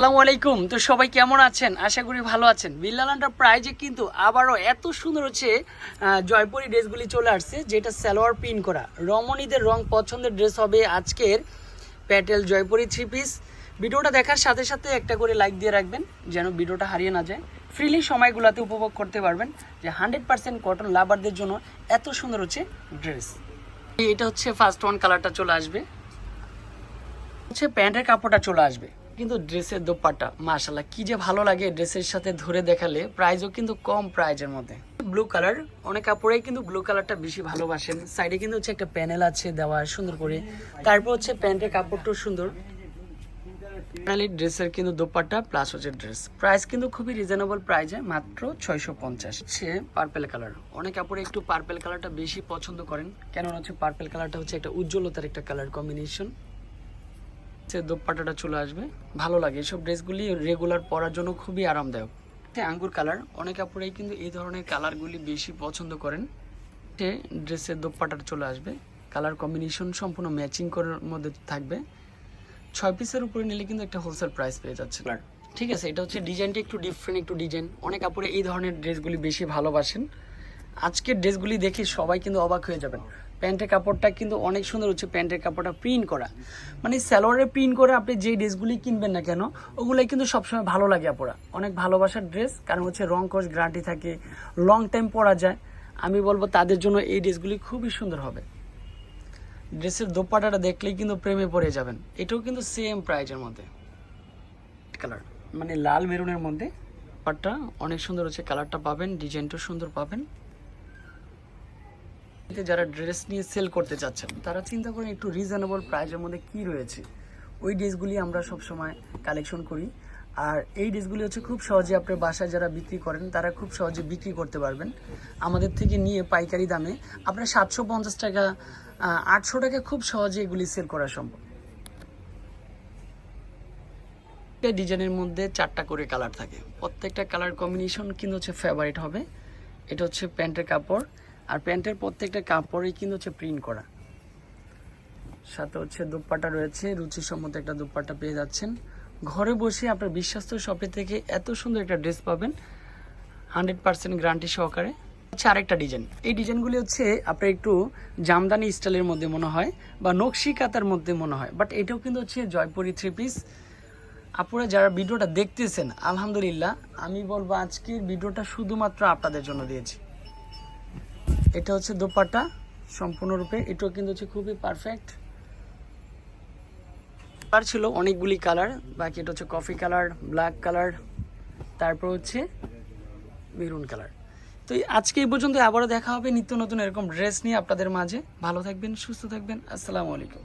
আসসালামু আলাইকুম। তো সবাই কেমন আছেন? আশা করি ভালো আছেন। বিল্লালান্ডার প্রাইজে কিন্তু আবারও এত সুন্দর হচ্ছে জয়পুরি ড্রেসগুলি চলে আসছে, যেটা সালোয়ার প্রিন্ট করা। রমণীদের রং পছন্দের ড্রেস হবে আজকের প্যাটেল জয়পুরি থ্রি পিস ভিডিওটা দেখার সাথে সাথে একটা করে লাইক দিয়ে রাখবেন, যেন ভিডিওটা হারিয়ে না যায়। ফ্রিলি সময়গুলোতে উপভোগ করতে পারবেন, যে হান্ড্রেড পার্সেন্ট কটন লাভারদের জন্য এত সুন্দর হচ্ছে ড্রেস। এটা হচ্ছে ফার্স্ট ওয়ান কালারটা চলে আসবে। হচ্ছে প্যান্টের কাপড়টা চলে আসবে। কিন্তু ড্রেসের দোপাট্টা মাশাল্লাহ কি যে ভালো লাগে ড্রেসের সাথে ধরে দেখালে প্রাইজও কিন্তু কম প্রাইজের মধ্যে। ব্লু কালার অনেক কাপড়েই কিন্তু ব্লু কালারটা বেশি ভালোবাসেন। সাইডে কিন্তু হচ্ছে একটা প্যানেল আছে দেওয়া সুন্দর করে। তারপর হচ্ছে প্যান্টের কাপড়টাও সুন্দর। ফাইনালি ড্রেসের কিন্তু দোপাট্টা প্লাস হচ্ছে ড্রেস প্রাইস কিন্তু খুবই রিজনেবল প্রাইজে মাত্র ছয়শো পঞ্চাশ। হচ্ছে পার্পেল কালার অনেক কাপড়ে একটু পার্পেল কালারটা বেশি পছন্দ করেন। কেননা হচ্ছে পার্পেল কালারটা হচ্ছে একটা উজ্জ্বলতার একটা কালার কম্বিনেশন হচ্ছে দোপাট্টাটা চলে আসবে। ভালো লাগে। এসব ড্রেসগুলি রেগুলার পরার জন্য খুবই আরামদায়ক। আঙ্গুর কালার অনেক কাপড়েই কিন্তু এই ধরনের কালারগুলি বেশি পছন্দ করেন। হচ্ছে ড্রেসের দোপাট্টাটা চলে আসবে। কালার কম্বিনেশন সম্পূর্ণ ম্যাচিং করার মধ্যে থাকবে। ছয় পিসের উপরে নিলে কিন্তু একটা হোলসেল প্রাইস পেয়ে যাচ্ছে ঠিক আছে এটা হচ্ছে ডিজাইনটা একটু ডিফারেন্ট একটু ডিজাইন অনেক কাপড়ে এই ধরনের ড্রেসগুলি বেশি ভালোবাসেন। আজকের ড্রেসগুলি দেখে সবাই কিন্তু অবাক হয়ে যাবেন। প্যান্টের কাপড়টা কিন্তু অনেক সুন্দর হচ্ছে প্যান্টের কাপড়টা প্রিন্ট করা। মানে স্যালোয়ারে প্রিন্ট করে আপনি যেই ড্রেসগুলি কিনবেন না কেন, ওগুলাই কিন্তু সবসময় ভালো লাগে আপনারা অনেক ভালোবাসার ড্রেস, কারণ হচ্ছে রং কোচ গ্যারান্টি থাকে লং টাইম পরা যায়। আমি বলব তাদের জন্য এই ড্রেসগুলি খুবই সুন্দর হবে। ড্রেসের দোপাটাটা দেখলেই কিন্তু প্রেমে পড়ে যাবেন। এটাও কিন্তু সেম প্রাইজের মধ্যে। কালার মানে লাল মেরুনের মধ্যে পাটটা অনেক সুন্দর হচ্ছে কালারটা পাবেন ডিজাইনটাও সুন্দর পাবেন। যারা ড্রেস নিয়ে সেল করতে চাচ্ছেন, তারা চিন্তা করেন একটু রিজনেবল প্রাইজের মধ্যে কি রয়েছে। ওই ড্রেসগুলি আমরা সব সময় কালেকশন করি। আর এই ড্রেসগুলি হচ্ছে খুব সহজে আপনার বাসায় যারা বিক্রি করেন, তারা খুব সহজে বিক্রি করতে পারবেন। আমাদের থেকে নিয়ে পাইকারি দামে আপনার সাতশো পঞ্চাশ টাকা আটশো টাকা খুব সহজে এগুলি সেল করা সম্ভব। প্রত্যেকটা ডিজাইনের মধ্যে চারটা করে কালার থাকে। প্রত্যেকটা কালার কম্বিনেশন কিন্তু হচ্ছে ফেভারিট হবে। এটা হচ্ছে প্যান্টের কাপড় আর প্যান্টের প্রত্যেকটা কাপড়ই কিন্তু হচ্ছে প্রিন্ট করা। সাথে হচ্ছে দুপাট্টা রয়েছে, রুচিসম্মত একটা দুপাট্টা পেয়ে যাচ্ছেন। ঘরে বসে আপনার বিশ্বস্ত শপে থেকে এত সুন্দর একটা ড্রেস পাবেন হান্ড্রেড পার্সেন্ট গ্যারান্টি সহকারে। হচ্ছে আরেকটা ডিজাইন এই ডিজাইনগুলি হচ্ছে আপনার একটু জামদানি স্টাইলের মধ্যে মনে হয় বা নকশি কাতার মধ্যে মনে হয় বাট এটাও কিন্তু হচ্ছে জয়পুরি থ্রি পিস আপনারা যারা ভিডিওটা দেখতেছেন, আলহামদুলিল্লাহ, আমি বলব আজকের ভিডিওটা শুধুমাত্র আপনাদের জন্য দিয়েছি। এটা হচ্ছে দোপাটা, সম্পূর্ণরূপে। এটাও কিন্তু হচ্ছে খুবই পারফেক্ট কালার ছিল অনেকগুলি কালার বাকি এটা হচ্ছে কফি কালার ব্ল্যাক কালার তারপর হচ্ছে মেরুন কালার তো আজকে এই পর্যন্ত আবারও দেখা হবে নিত্য নতুন এরকম ড্রেস নিয়ে আপনাদের মাঝে। ভালো থাকবেন, সুস্থ থাকবেন। আসসালামু আলাইকুম।